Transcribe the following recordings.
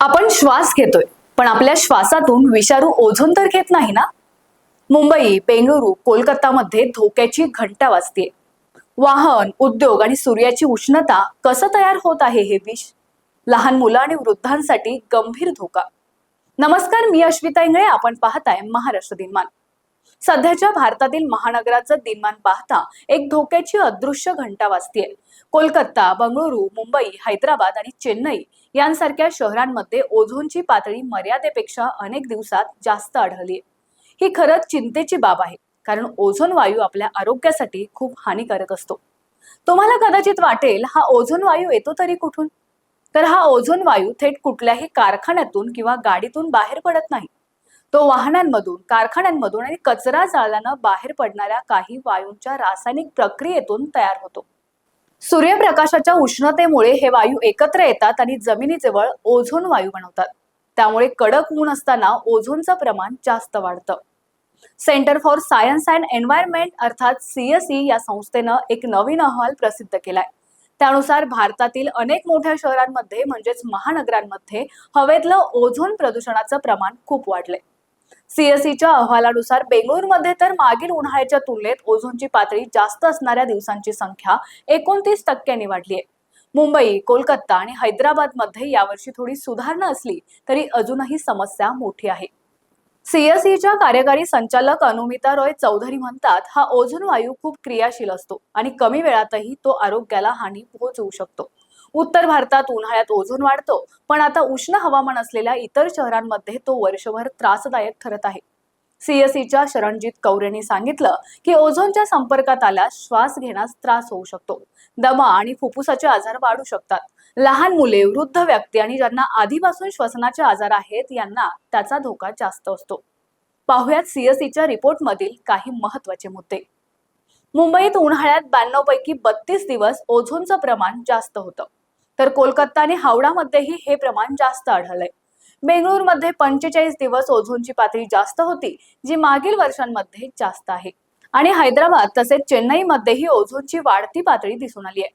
आपण श्वास घेतोय. पण आपल्या श्वासातून विषारू ओझोन तर घेत नाही ना? मुंबई बेंगळुरू कोलकातामध्ये धोक्याची घंटा वाजते वाहन उद्योग आणि सूर्याची उष्णता कसं तयार होत आहे हे विष? लहान मुलं आणि वृद्धांसाठी गंभीर धोका. नमस्कार मी अश्विता इंगळे. आपण पाहताय महाराष्ट्र दिनमान. सध्याच्या भारतातील महानगराचं दिनमान पाहता एक धोक्याची अदृश्य घंटा वाजतीये. कोलकाता बंगळुरू मुंबई हैदराबाद आणि चेन्नई यांसारख्या शहरांमध्ये ओझोनची पातळी मर्यादेपेक्षा अनेक दिवसात जास्त आढळली. ही खरंच चिंतेची बाब आहे कारण ओझोन वायू आपल्या आरोग्यासाठी खूप हानिकारक असतो. तुम्हाला कदाचित वाटेल हा ओझोन वायू येतो तरी कुठून? तर हा ओझोन वायू थेट कुठल्याही कारखान्यातून किंवा गाडीतून बाहेर पडत नाही. तो वाहनांमधून कारखान्यांमधून आणि कचरा जाळल्यानं बाहेर पडणाऱ्या काही वायूंच्या रासायनिक प्रक्रियेतून तयार होतो. सूर्यप्रकाशाच्या उष्णतेमुळे हे वायू एकत्र येतात आणि जमिनीजवळ ओझोन वायू बनवतात. त्यामुळे कडक ऊन असताना ओझोनचं प्रमाण जास्त वाढतं. Centre for science and environment अर्थात सीएसई या संस्थेनं एक नवीन अहवाल प्रसिद्ध केलाय. त्यानुसार भारतातील अनेक मोठ्या शहरांमध्ये म्हणजेच महानगरांमध्ये हवेतलं ओझोन प्रदूषणाचं प्रमाण खूप वाढलंय. सीएसईच्या अहवालानुसार बेंगळुरूमध्ये तर मागील उन्हाळ्याच्या तुलनेत ओझोनची पातळी जास्त असणाऱ्या दिवसांची संख्या एकोणतीस टक्क्यांनी वाढली आहे. मुंबई कोलकाता आणि हैदराबादमध्ये यावर्षी थोडी सुधारणा असली तरी अजूनही समस्या मोठी आहे. सीएसईच्या कार्यकारी संचालक अनुमिता रॉय चौधरी म्हणतात हा ओझोन वायू खूप क्रियाशील असतो आणि कमी वेळातही तो आरोग्याला हानी पोहोचवू शकतो. उत्तर भारतात उन्हाळ्यात ओझोन वाढतो. पण आता उष्ण हवामान असलेल्या इतर शहरांमध्ये तो वर्षभर त्रासदायक ठरत आहे. सीएसईच्या शरणजीत कौर यांनी सांगितलं की ओझोनच्या संपर्कात आल्यास श्वास घेण्यास त्रास होऊ शकतो. दमा आणि फुफ्फुसाचे आजार वाढू शकतात. लहान मुले वृद्ध व्यक्ती आणि ज्यांना आधीपासून श्वसनाचे आजार आहेत यांना त्याचा धोका जास्त असतो. पाहुयात सीएसईच्या रिपोर्टमधील काही महत्त्वाचे मुद्दे. मुंबईत उन्हाळ्यात ब्याण्णव पैकी बत्तीस दिवस ओझोनचं प्रमाण जास्त होतं. तर कोलकाता आणि हावडामध्येही हे प्रमाण जास्त आढळलंय. बेंगळुरूमध्ये पंचेचाळीस दिवस ओझोनची पातळी जास्त होती जी मागील वर्षांमध्ये जास्त आहे. आणि हैदराबाद तसेच चेन्नईमध्येही ओझोनची वाढती पातळी दिसून आली आहे.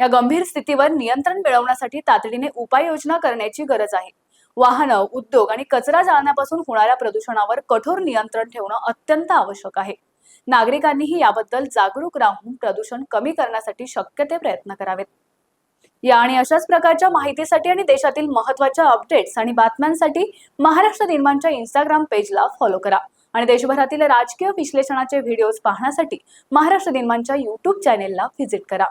या गंभीर स्थितीवर नियंत्रण मिळवण्यासाठी तातडीने उपाययोजना करण्याची गरज आहे. वाहनं उद्योग आणि कचरा जाळण्यापासून होणाऱ्या प्रदूषणावर कठोर नियंत्रण ठेवणं अत्यंत आवश्यक आहे. नागरिकांनीही याबद्दल जागरूक राहून प्रदूषण कमी करण्यासाठी शक्य ते प्रयत्न करावेत. या आणि अशाच प्रकारच्या माहितीसाठी आणि देशातील महत्त्वाच्या अपडेट्स आणि बातम्यांसाठी महाराष्ट्र निर्माणच्या इंस्टाग्राम पेजला फॉलो करा. आणि देशभरातील राजकीय विश्लेषणाचे व्हिडिओज पाहण्यासाठी महाराष्ट्र निर्माणच्या यूट्यूब चॅनेलला व्हिजिट करा.